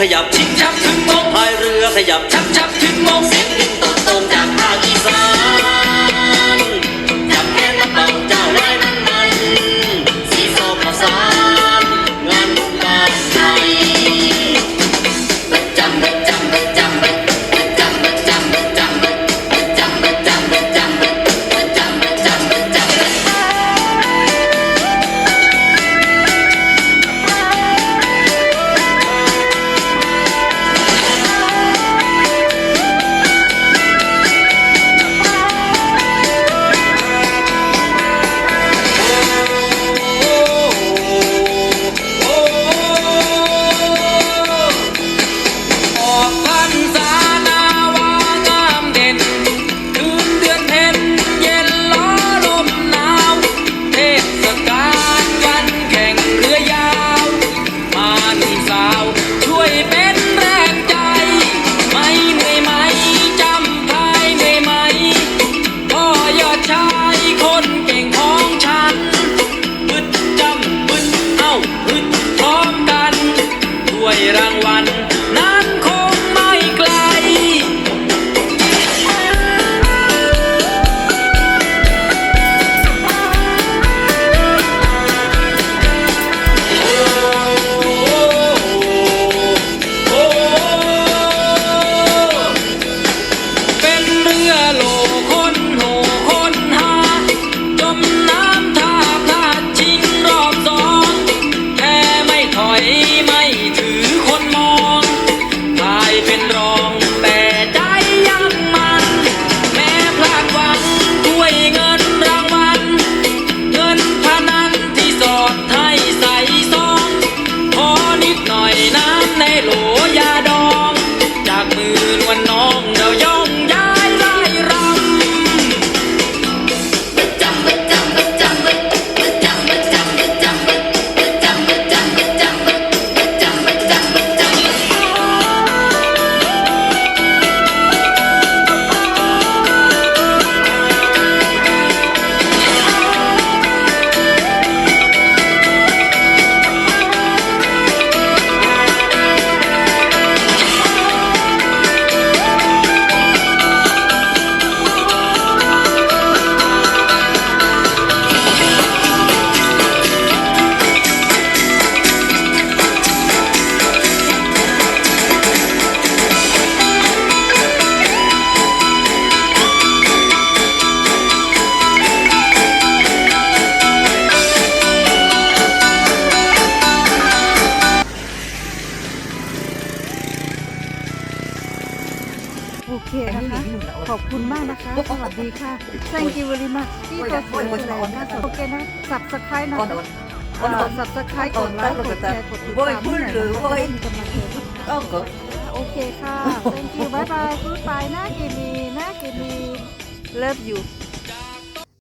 ขยับชิงชักถึงท้องพายเรือขยับชัก เคนะคะ ขอบคุณมากนะคะ สวัสดีค่ะ thank you very much ที่ตัวสวยแรงน่โอเคนะตับสไครต์นะตับสไครต์กดไลค์กดแชร์กดติดตามหรือว่ามกำลังใจโอเคค่ะ thank you bye bye พูดน้าเกมีน้าเกมี love you